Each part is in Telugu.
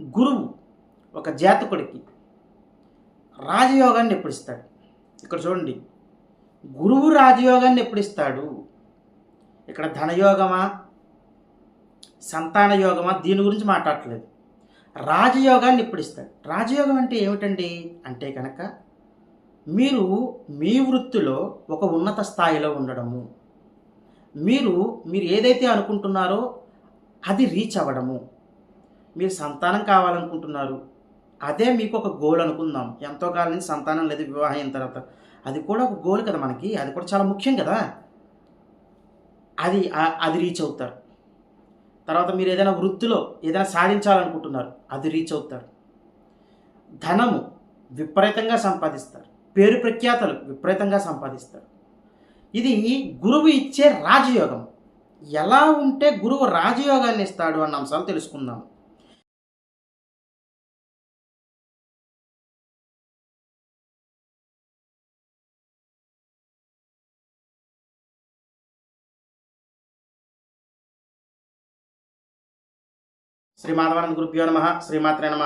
గురువు ఒక జాతకుడికి రాజయోగాన్ని ఎప్పుడు ఇస్తాడు ఇక్కడ చూడండి. గురువు రాజయోగాన్ని ఎప్పుడు ఇస్తాడు ఇక్కడ ధనయోగమా సంతాన యోగమా దీని గురించి మాట్లాడట్లేదు. రాజయోగాన్ని ఎప్పుడు ఇస్తాడు రాజయోగం అంటే ఏమిటండి? అంటే కనుక మీరు మీ వృత్తిలో ఒక ఉన్నత స్థాయిలో ఉండడము. మీరు మీరు ఏదైతే అనుకుంటున్నారో అది రీచ్ అవ్వడము. మీరు సంతానం కావాలనుకుంటున్నారు. అదే మీకు ఒక గోల్ అనుకుందాం. ఎంతో కాలం నుంచి సంతానం లేదు వివాహం అయిన తర్వాత. అది కూడా ఒక గోల్ కదా మనకి. అది కూడా చాలా ముఖ్యం కదా. అది అది రీచ్ అవుతారు. తర్వాత మీరు ఏదైనా వృత్తిలో ఏదైనా సాధించాలనుకుంటున్నారు అది రీచ్ అవుతారు. ధనము విపరీతంగా సంపాదిస్తారు. పేరు ప్రఖ్యాతలు విపరీతంగా సంపాదిస్తారు. ఇది గురువు ఇచ్చే రాజయోగం. ఎలా ఉంటే గురువు రాజయోగాన్ని ఇస్తాడు అన్న అంశాలు తెలుసుకుందాం. శ్రీ మాధవానంద గురుభ్యో నమ శ్రీమాత్రే నమ.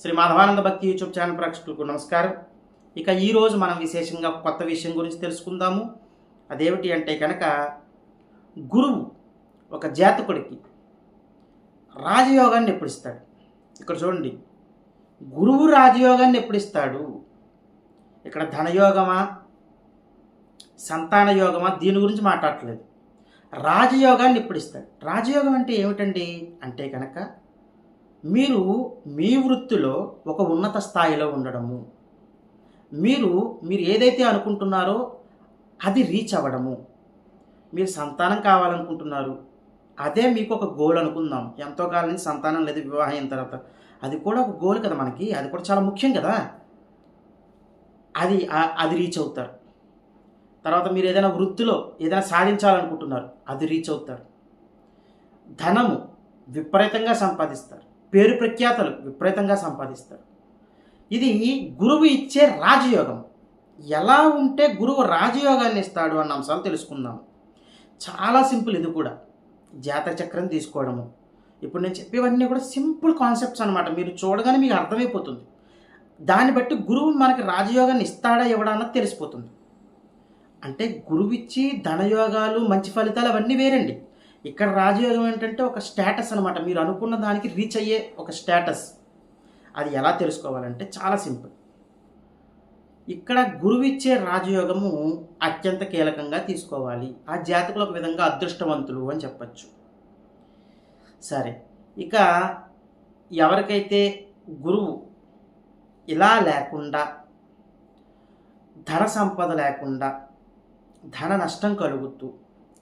శ్రీ మాధవానంద భక్తి యూట్యూబ్ ఛానల్ ప్రేక్షకులకు నమస్కారం. ఇక ఈరోజు మనం విశేషంగా కొత్త విషయం గురించి తెలుసుకుందాము. అదేమిటి అంటే కనుక గురువు ఒక జాతకుడికి రాజయోగాన్ని ఎప్పుడు ఇస్తాడు? ఇక్కడ చూడండి. గురువు రాజయోగాన్ని ఎప్పుడు ఇస్తాడు? ఇక్కడ ధనయోగమా సంతాన యోగమా దీని గురించి మాట్లాడట్లేదు. రాజయోగాన్ని ఇప్పుడు ఇస్తాడు. రాజయోగం అంటే ఏమిటండి? అంటే కనుక మీరు మీ వృత్తిలో ఒక ఉన్నత స్థాయిలో ఉండడము. మీరు మీరు ఏదైతే అనుకుంటున్నారో అది రీచ్ అవ్వడము. మీరు సంతానం కావాలనుకుంటున్నారు. అదే మీకు ఒక గోల్ అనుకుందాం. ఎంతో కాలం నుంచి సంతానం లేదు వివాహం అయిన తర్వాత. అది కూడా ఒక గోల్ కదా మనకి. అది కూడా చాలా ముఖ్యం కదా. అది అది రీచ్ అవుతారు. తర్వాత మీరు ఏదైనా వృత్తిలో ఏదైనా సాధించాలనుకుంటున్నారు అది రీచ్ అవుతారు. ధనము విపరీతంగా సంపాదిస్తారు. పేరు ప్రఖ్యాతలు విపరీతంగా సంపాదిస్తారు. ఇది గురువు ఇచ్చే రాజయోగం. ఎలా ఉంటే గురువు రాజయోగాన్ని ఇస్తాడు అన్న అంశాలు తెలుసుకుందాము. చాలా సింపుల్ ఇది కూడా. జాతర చక్రం తీసుకోవడము. ఇప్పుడు నేను చెప్పేవన్నీ కూడా సింపుల్ కాన్సెప్ట్స్ అనమాట మీరు చూడగానే మీకు అర్థమైపోతుంది. దాన్ని బట్టి గురువు మనకి రాజయోగాన్ని ఇస్తాడా ఇవ్వడా అన్నది తెలిసిపోతుంది. అంటే గురువిచ్చి ధనయోగాలు మంచి ఫలితాలు అవన్నీ వేరండి. ఇక్కడ రాజయోగం ఏంటంటే ఒక స్టేటస్ అనమాట మీరు అనుకున్న దానికి రీచ్ అయ్యే ఒక స్టేటస్. అది ఎలా తెలుసుకోవాలంటే చాలా సింపుల్. ఇక్కడ గురువిచ్చే రాజయోగము అత్యంత కీలకంగా తీసుకోవాలి. ఆ జాతకులు ఒక విధంగా అదృష్టవంతులు అని చెప్పచ్చు. సరే ఇక ఎవరికైతే గురువు ఇలా లేకుండా ధన సంపద లేకుండా ధన నష్టం కలుగుతూ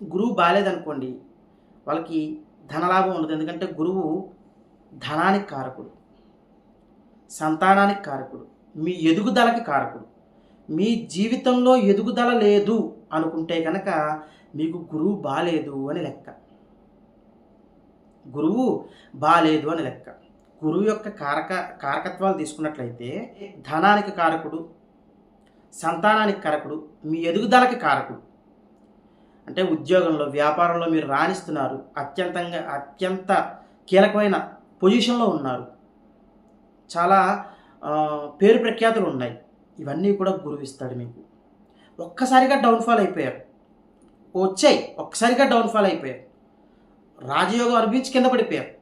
గురువు బాగాలేదనుకోండి వాళ్ళకి ధనలాభం ఉండదు. ఎందుకంటే గురువు ధనానికి కారకుడు సంతానానికి కారకుడు మీ ఎదుగుదలకి కారకుడు. మీ జీవితంలో ఎదుగుదల లేదు అనుకుంటే కనుక మీకు గురువు బాలేదు అని లెక్క. గురువు బాలేదు అని లెక్క. గురువు యొక్క కారక కారకత్వాలు తీసుకున్నట్లయితే ధనానికి కారకుడు సంతానానికి కారకుడు మీ ఎదుగుదలకి కారకుడు. అంటే ఉద్యోగంలో వ్యాపారంలో మీరు రాణిస్తున్నారు అత్యంతంగా అత్యంత కీలకమైన పొజిషన్లో ఉన్నారు. చాలా పేరు ప్రఖ్యాతులు ఉన్నాయి. ఇవన్నీ కూడా గురువు ఇస్తాడు మీకు. ఒక్కసారిగా డౌన్ఫాల్ అయిపోయారు. వచ్చాయి ఒక్కసారిగా డౌన్ఫాల్ అయిపోయారు. రాజయోగం అనిపించి కింద పడిపోయారు.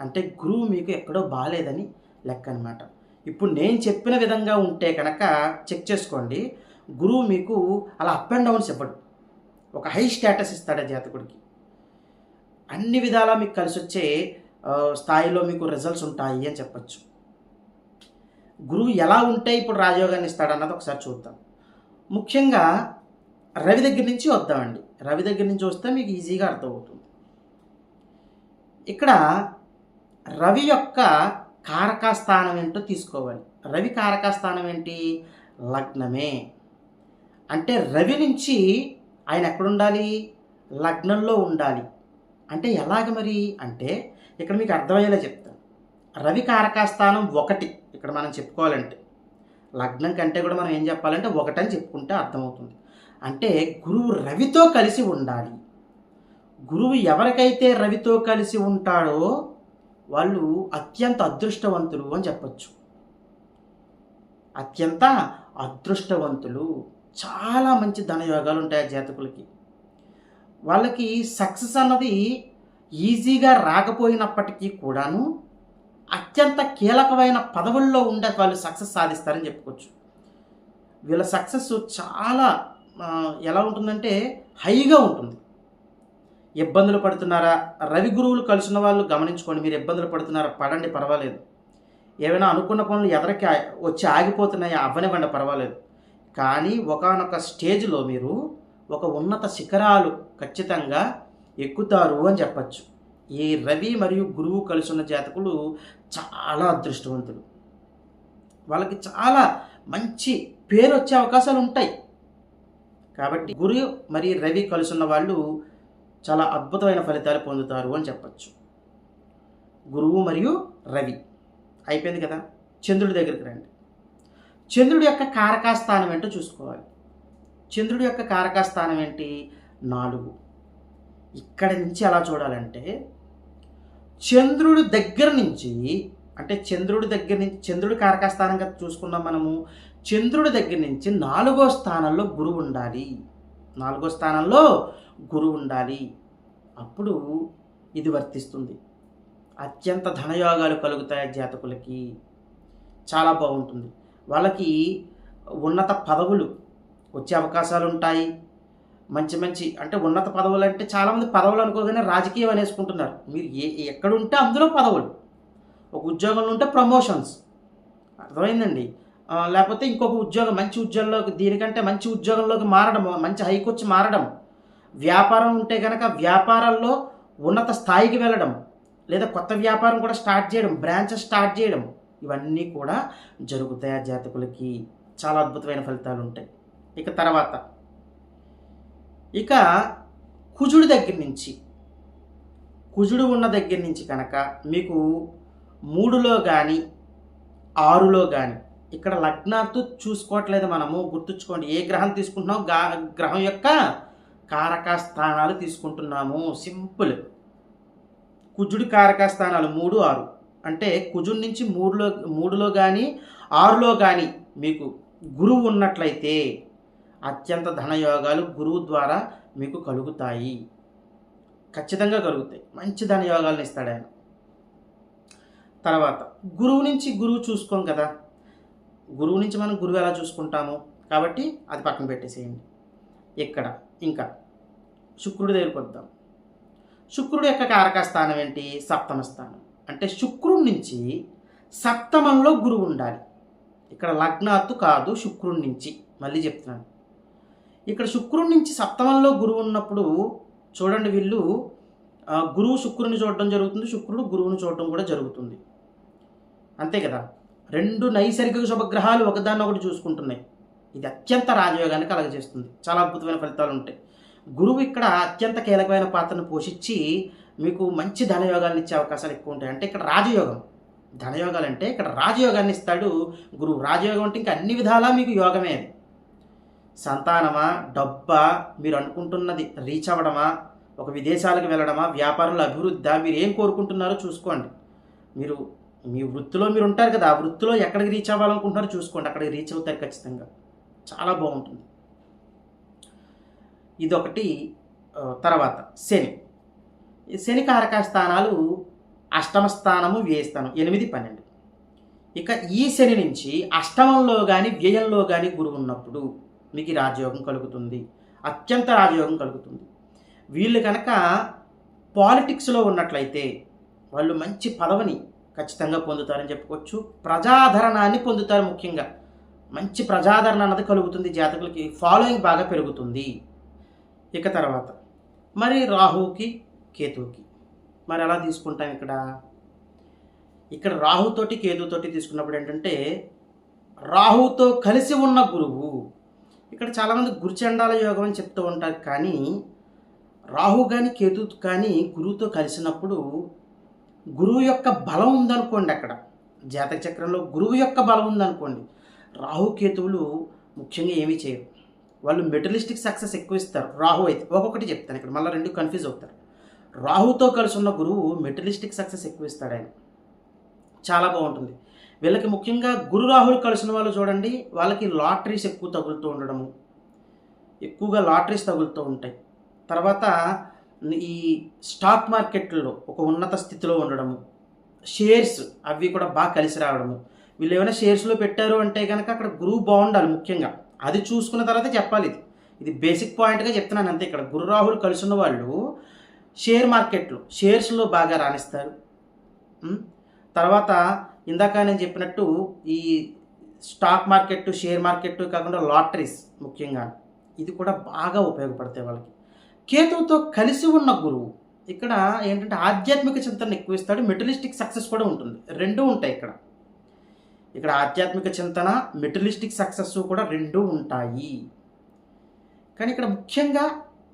అంటే గురువు మీకు ఎక్కడో బాగాలేదని లెక్క అనమాట ఇప్పుడు నేను చెప్పిన విధంగా ఉంటే కనుక చెక్ చేసుకోండి. గురువు మీకు అలా అప్ అండ్ డౌన్స్ ఇవ్వడు. ఒక హై స్టేటస్ ఇస్తాడు ఆ జాతకుడికి. అన్ని విధాలా మీకు కలిసి వచ్చే స్థాయిలో మీకు రిజల్ట్స్ ఉంటాయి అని చెప్పచ్చు. గురువు ఎలా ఉంటే ఇప్పుడు రాజయోగాన్ని ఇస్తాడు అన్నది ఒకసారి చూద్దాం. ముఖ్యంగా రవి దగ్గర నుంచి వద్దామండి. రవి దగ్గర నుంచి వస్తే మీకు ఈజీగా అర్థమవుతుంది. ఇక్కడ రవి యొక్క కారక స్థానం ఏంటో తీసుకోవాలి. రవి కారక స్థానం ఏంటి? లగ్నమే. అంటే రవి నుంచి ఆయన ఎక్కడుండాలి? లగ్నంలో ఉండాలి. అంటే ఎలాగ మరి? అంటే ఇక్కడ మీకు అర్థమయ్యేలా చెప్తాను. రవి కారక స్థానం ఒకటి. ఇక్కడ మనం చెప్పుకోవాలంటే లగ్నం కంటే కూడా మనం ఏం చెప్పాలంటే ఒకటని చెప్పుకుంటే అర్థమవుతుంది. అంటే గురువు రవితో కలిసి ఉండాలి. గురువు ఎవరికైతే రవితో కలిసి ఉంటాడో వాళ్ళు అత్యంత అదృష్టవంతులు అని చెప్పచ్చు. అత్యంత అదృష్టవంతులు చాలా మంచి ధనయోగాలు ఉంటాయి ఆ జాతకులకి. వాళ్ళకి సక్సెస్ అన్నది ఈజీగా రాకపోయినప్పటికీ కూడాను అత్యంత కీలకమైన పదవుల్లో ఉండే వాళ్ళు సక్సెస్ సాధిస్తారని చెప్పుకోవచ్చు. వీళ్ళ సక్సెస్ చాలా ఎలా ఉంటుందంటే హైగా ఉంటుంది. ఇబ్బందులు పడుతున్నారా? రవి గురువులు కలిసిన వాళ్ళు గమనించుకోండి మీరు ఇబ్బందులు పడుతున్నారా? పడండి పర్వాలేదు. ఏమైనా అనుకున్న పనులు ఎదరికి వచ్చి ఆగిపోతున్నాయా? అవ్వనివ్వండి పర్వాలేదు. కానీ ఒకానొక స్టేజ్లో మీరు ఒక ఉన్నత శిఖరాలు ఖచ్చితంగా ఎక్కుతారు అని చెప్పచ్చు. ఈ రవి మరియు గురువు కలిసి ఉన్న జాతకులు చాలా అదృష్టవంతులు. వాళ్ళకి చాలా మంచి పేరు వచ్చే అవకాశాలు ఉంటాయి. కాబట్టి గురు మరియు రవి కలుసున్న వాళ్ళు చాలా అద్భుతమైన ఫలితాలు పొందుతారు అని చెప్పచ్చు. గురువు మరియు రవి. అయిపోయింది కదా? చంద్రుడి దగ్గరికి రండి. చంద్రుడి యొక్క కారకాస్థానం ఏంటో చూసుకోవాలి. చంద్రుడి యొక్క కారకాస్థానం ఏంటి? నాలుగు. ఇక్కడి నుంచి ఎలా చూడాలంటే చంద్రుడి దగ్గర నుంచి అంటే చంద్రుడి దగ్గర నుంచి చంద్రుడి కారకస్థానంగా చూసుకున్నాం మనము. చంద్రుడి దగ్గర నుంచి నాలుగో స్థానంలో గురువు ఉండాలి. నాలుగో స్థానంలో గురువు ఉండాలి. అప్పుడు ఇది వర్తిస్తుంది. అత్యంత ధనయోగాలు కలుగుతాయి జాతకులకి. చాలా బాగుంటుంది. వాళ్ళకి ఉన్నత పదవులు వచ్చే అవకాశాలు ఉంటాయి. మంచి మంచి అంటే ఉన్నత పదవులు అంటే చాలామంది పదవులు అనుకోగానే రాజకీయం అనేసుకుంటున్నారు. మీరు ఏ ఎక్కడుంటే అందులో పదవులు. ఒక ఉద్యోగంలో ఉంటే ప్రమోషన్స్ అర్థమైందండి? లేకపోతే ఇంకొక ఉద్యోగం మంచి ఉద్యోగంలోకి దీనికంటే మంచి ఉద్యోగంలోకి మారడం మంచి హైకి వచ్చి మారడం. వ్యాపారం ఉంటే కనుక వ్యాపారాల్లో ఉన్నత స్థాయికి వెళ్ళడం లేదా కొత్త వ్యాపారం కూడా స్టార్ట్ చేయడం బ్రాంచెస్ స్టార్ట్ చేయడం ఇవన్నీ కూడా జరుగుతాయి ఆ జాతకులకి. చాలా అద్భుతమైన ఫలితాలు ఉంటాయి. ఇక తర్వాత ఇక కుజుడి దగ్గర నుంచి కుజుడు ఉన్న దగ్గర నుంచి కనుక మీకు మూడులో కానీ ఆరులో కానీ ఇక్కడ లగ్నాత్తు చూసుకోవట్లేదు మనము. గుర్తుంచుకోండి ఏ గ్రహం తీసుకుంటున్నాం? గా గ్రహం యొక్క కారక స్థానాలు తీసుకుంటున్నాము. సింపుల్. కుజుడి కారక స్థానాలు మూడు ఆరు. అంటే కుజుడి నుంచి మూడులో మూడులో కానీ ఆరులో కానీ మీకు గురువు ఉన్నట్లయితే అత్యంత ధనయోగాలు గురువు ద్వారా మీకు కలుగుతాయి. ఖచ్చితంగా కలుగుతాయి. మంచి ధనయోగాలను ఇస్తాడు ఆయన. తర్వాత గురువు నుంచి గురువు చూసుకోం కదా. గురువు నుంచి మనం గురువు ఎలా చూసుకుంటాము కాబట్టి అది పక్కన పెట్టేసేయండి. ఇక్కడ ఇంకా. శుక్రుడి దగ్గరికి వద్దాం. శుక్రుడు యొక్క కారక స్థానం ఏంటి? సప్తమ స్థానం. అంటే శుక్రుడి నుంచి సప్తమంలో గురువు ఉండాలి. ఇక్కడ లగ్నాత్తు కాదు శుక్రుడి నుంచి. మళ్ళీ చెప్తున్నాను. ఇక్కడ శుక్రుడి నుంచి సప్తమంలో గురువు ఉన్నప్పుడు చూడండి వీళ్ళు గురువు శుక్రుని చూడడం జరుగుతుంది శుక్రుడు గురువుని చూడడం కూడా జరుగుతుంది. అంతే కదా? రెండు నైసర్గిక శుభగ్రహాలు ఒకదాన్ని ఒకటి చూసుకుంటున్నాయి. ఇది అత్యంత రాజయోగాన్ని కలగజేస్తుంది. చాలా అద్భుతమైన ఫలితాలు ఉంటాయి. గురువు ఇక్కడ అత్యంత కీలకమైన పాత్రను పోషించి మీకు మంచి ధనయోగాన్ని ఇచ్చే అవకాశాలు ఎక్కువ ఉంటాయి. అంటే ఇక్కడ రాజయోగం. ధనయోగాలు అంటే ఇక్కడ రాజయోగాన్ని ఇస్తాడు గురువు. రాజయోగం అంటే ఇంకా అన్ని విధాలా మీకు యోగమే అది. సంతానమా? డబ్బా? మీరు అనుకుంటున్నది రీచ్ అవ్వడమా? ఒక విదేశాలకు వెళ్ళడమా? వ్యాపారంలో అభివృద్ధి? మీరు ఏం కోరుకుంటున్నారో చూసుకోండి. మీరు మీ వృత్తిలో మీరు ఉంటారు కదా ఆ వృత్తిలో ఎక్కడికి రీచ్ అవ్వాలనుకుంటున్నారో చూసుకోండి. అక్కడికి రీచ్ అవుతారు ఖచ్చితంగా. చాలా బాగుంటుంది. ఇదొకటి తర్వాత శని. శని కారక స్థానాలు అష్టమ స్థానము వ్యయ స్థానం. ఎనిమిది పన్నెండు. ఇక ఈ శని నుంచి అష్టమంలో కానీ వ్యయంలో కానీ గురువు ఉన్నప్పుడు మీకు రాజయోగం కలుగుతుంది. అత్యంత రాజయోగం కలుగుతుంది. వీళ్ళు కనుక పాలిటిక్స్లో ఉన్నట్లయితే వాళ్ళు మంచి పదవిని ఖచ్చితంగా పొందుతారని చెప్పుకోవచ్చు. ప్రజాదరణాన్ని పొందుతారు ముఖ్యంగా. మంచి ప్రజాదరణ అన్నది కలుగుతుంది జాతకులకి ఫాలోయింగ్ బాగా పెరుగుతుంది. ఇక తర్వాత మరి రాహుకి కేతువుకి. మరి ఎలా తీసుకుంటాం ఇక్కడ? ఇక్కడ రాహుతోటి కేతుతోటి తీసుకున్నప్పుడు ఏంటంటే రాహుతో కలిసి ఉన్న గురువు. ఇక్కడ చాలామంది గురుచండాల యోగం అని చెప్తూ ఉంటారు కానీ రాహు కానీ కేతు కానీ గురువుతో కలిసినప్పుడు గురువు యొక్క బలం ఉందనుకోండి అక్కడ. జాతక చక్రంలో గురువు యొక్క బలం ఉందనుకోండి. రాహు కేతువులు ముఖ్యంగా ఏమీ చేయరు. వాళ్ళు మెటలిస్టిక్ సక్సెస్ ఎక్కువ ఇస్తారు. రాహు అయితే ఒక్కొక్కటి చెప్తాను ఇక్కడ మళ్ళీ రెండు కన్ఫ్యూజ్ అవుతారు. రాహుతో కలిసి ఉన్న గురువు మెటలిస్టిక్ సక్సెస్ ఎక్కువ ఇస్తాడు ఆయన. చాలా బాగుంటుంది. వీళ్ళకి ముఖ్యంగా గురు రాహులు కలిసిన వాళ్ళు చూడండి వాళ్ళకి లాటరీస్ ఎక్కువ తగులుతూ ఉండడము ఎక్కువగా లాటరీస్ తగులుతూ ఉంటాయి. తర్వాత ఈ స్టాక్ మార్కెట్లో ఒక ఉన్నత స్థితిలో ఉండడము. షేర్స్ అవి కూడా బాగా కలిసి రావడము. వీళ్ళు ఏమైనా షేర్స్లో పెట్టారు అంటే కనుక అక్కడ గురువు బాగుండాలి ముఖ్యంగా. అది చూసుకున్న తర్వాత చెప్పాలి ఇది. ఇది బేసిక్ పాయింట్గా చెప్తున్నాను అంతే ఇక్కడ. గురు రాహుల్ కలిసి ఉన్న వాళ్ళు షేర్ మార్కెట్లో షేర్స్లో బాగా రాణిస్తారు. తర్వాత ఇందాక నేను చెప్పినట్టు ఈ స్టాక్ మార్కెట్ షేర్ మార్కెట్ కాకుండా లాటరీస్ ముఖ్యంగా. ఇది కూడా బాగా ఉపయోగపడతాయి వాళ్ళకి. కేతువుతో కలిసి ఉన్న గురువు ఇక్కడ ఏంటంటే ఆధ్యాత్మిక చింతన ఎక్కువ ఇస్తాడు మెటలిస్టిక్ సక్సెస్ కూడా ఉంటుంది. రెండూ ఉంటాయి ఇక్కడ. ఇక్కడ ఆధ్యాత్మిక చింతన మెటలిస్టిక్ సక్సెస్ కూడా రెండు ఉంటాయి. కానీ ఇక్కడ ముఖ్యంగా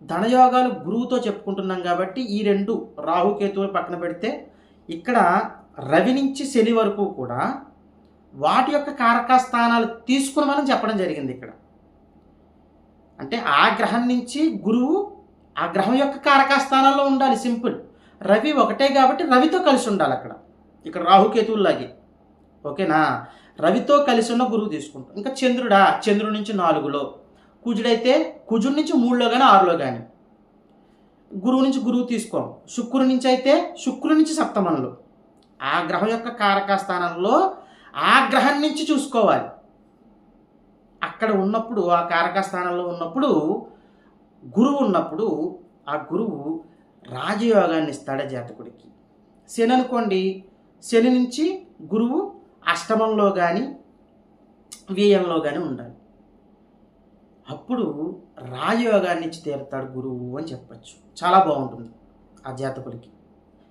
ధనయోగాలు గురువుతో చెప్పుకుంటున్నాం కాబట్టి ఈ రెండు రాహుకేతువులు పక్కన పెడితే ఇక్కడ రవి నుంచి శని వరకు కూడా వాటి యొక్క కారక స్థానాలు తీసుకుని మనం చెప్పడం జరిగింది ఇక్కడ. అంటే ఆ గ్రహం నుంచి గురువు ఆ గ్రహం యొక్క కారక ఉండాలి సింపుల్. రవి ఒకటే కాబట్టి రవితో కలిసి ఉండాలి అక్కడ. ఇక్కడ రాహుకేతువులాగే ఓకేనా? రవితో కలిసి ఉన్న గురువు తీసుకుంటాం ఇంకా చంద్రుడా? చంద్రుడి నుంచి నాలుగులో. కుజుడైతే కుజుడి నుంచి మూడులో కానీ ఆరులో కానీ గురువు నుంచి గురువు తీసుకోం. శుక్రుడి నుంచి అయితే శుక్రుడి నుంచి సప్తమంలో. ఆ గ్రహం యొక్క కారక స్థానంలో ఆ గ్రహం నుంచి చూసుకోవాలి. అక్కడ ఉన్నప్పుడు ఆ కారక స్థానంలో ఉన్నప్పుడు గురువు ఉన్నప్పుడు ఆ గురువు రాజయోగాన్ని ఇస్తాడు ఆ జాతకుడికి. శని అనుకోండి శని నుంచి గురువు అష్టమంలో కానీ వ్యయంలో కానీ ఉండాలి. అప్పుడు రాజయోగాన్ని ఇచ్చి తీరుతాడు గురువు అని చెప్పచ్చు. చాలా బాగుంటుంది ఆ జాతకుడికి.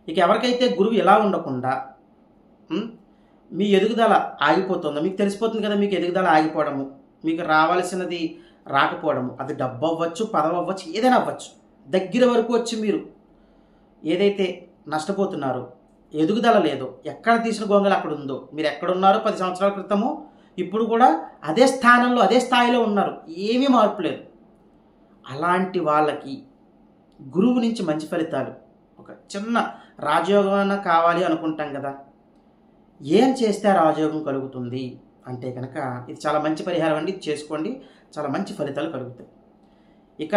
ఇక ఎవరికైతే గురువు ఎలా ఉండకుండా మీ ఎదుగుదల ఆగిపోతుందో మీకు తెలిసిపోతుంది కదా మీకు ఎదుగుదల ఆగిపోవడము. మీకు రావాల్సినది రాకపోవడము. అది డబ్బు అవ్వచ్చు పదవి అవ్వచ్చు ఏదైనా అవ్వచ్చు. దగ్గర వరకు వచ్చి మీరు ఏదైతే నష్టపోతున్నారో ఎదుగుదల లేదో ఎక్కడ తీసిన గొంగలు అక్కడ ఉందో మీరు ఎక్కడున్నారో పది సంవత్సరాల క్రితము ఇప్పుడు కూడా అదే స్థానంలో అదే స్థాయిలో ఉన్నారు. ఏమీ మార్పు లేదు. అలాంటి వాళ్ళకి గురువు నుంచి మంచి ఫలితాలు. ఒక చిన్న రాజయోగం కావాలి అనుకుంటాం కదా. ఏం చేస్తే ఆ రాజయోగం కలుగుతుంది? అంటే కనుక ఇది చాలా మంచి పరిహారం అండి. చేసుకోండి. చాలా మంచి ఫలితాలు కలుగుతాయి. ఇక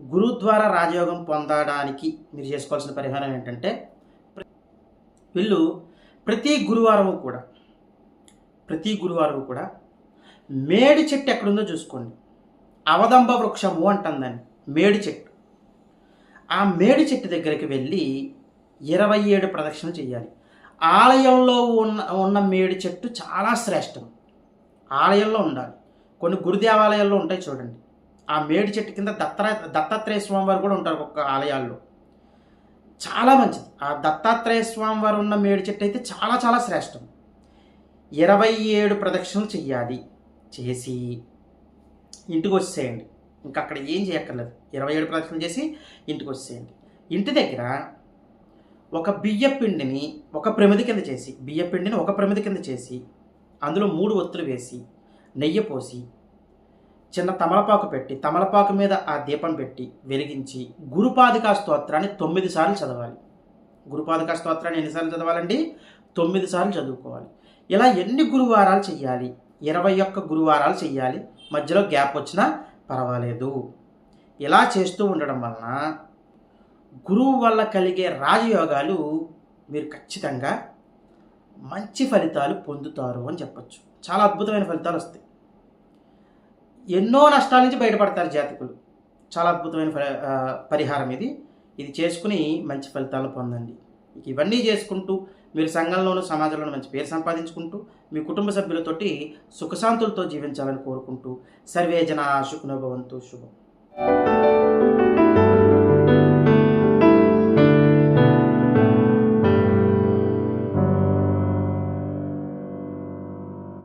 గురువు ద్వారా రాజయోగం పొందడానికి మీరు చేసుకోవాల్సిన పరిహారం ఏంటంటే వీళ్ళు ప్రతి గురువారం కూడా ప్రతి గురువారం కూడా మేడి చెట్టు ఎక్కడుందో చూసుకోండి. అవదంబ వృక్షము అంటుందని మేడి చెట్టు. ఆ మేడి చెట్టు దగ్గరికి వెళ్ళి ఇరవై ఏడు ప్రదక్షిణలు చేయాలి. ఆలయంలో ఉన్న ఉన్న మేడి చెట్టు చాలా శ్రేష్టం. ఆలయంలో ఉండాలి. కొన్ని గురుదేవాలయాల్లో ఉంటాయి చూడండి. ఆ మేడి చెట్టు కింద దత్త దత్తాత్రేయ స్వామివారు కూడా ఉంటారు ఒక్క ఆలయాల్లో. చాలా మంచిది. ఆ దత్తాత్రేయ స్వామివారు ఉన్న మేడి చెట్టు అయితే చాలా చాలా శ్రేష్టం. ఇరవై ఏడు ప్రదక్షిణలు చెయ్యాలి. చేసి ఇంటికి వచ్చేసేయండి. ఇంకా అక్కడ ఏం చేయక్కర్లేదు. ఇరవై ఏడు ప్రదక్షిణలు చేసి ఇంటికి వచ్చేసేయండి. ఇంటి దగ్గర ఒక బియ్య పిండిని ఒక ప్రమిది కింద చేసి బియ్య పిండిని ఒక ప్రమిది కింద చేసి అందులో మూడు ఒత్తులు వేసి నెయ్యి పోసి చిన్న తమలపాకు పెట్టి తమలపాకు మీద ఆ దీపం పెట్టి వెలిగించి గురుపాదికా స్తోత్రాన్ని తొమ్మిది సార్లు చదవాలి. గురుపాదికా స్తోత్రాన్ని ఎన్నిసార్లు చదవాలండి? తొమ్మిది సార్లు చదువుకోవాలి. ఇలా ఎన్ని గురువారాలు చెయ్యాలి? ఇరవై ఒక్క గురువారాలు చెయ్యాలి. మధ్యలో గ్యాప్ వచ్చినా పర్వాలేదు. ఇలా చేస్తూ ఉండడం వలన గురువు వల్ల కలిగే రాజయోగాలు మీరు ఖచ్చితంగా మంచి ఫలితాలు పొందుతారు అని చెప్పచ్చు. చాలా అద్భుతమైన ఫలితాలు వస్తాయి. ఎన్నో నష్టాల నుంచి బయటపడతారు జాతకులు. చాలా అద్భుతమైన పరిహారం ఇది. ఇది చేసుకుని మంచి ఫలితాలు పొందండి. ఇవన్నీ చేసుకుంటూ మీరు సంఘంలోనూ సమాజంలోనూ మంచి పేరు సంపాదించుకుంటూ మీ కుటుంబ సభ్యులతోటి సుఖశాంతులతో జీవించాలని కోరుకుంటూ సర్వే జన శుకునోభవంతు శుభం.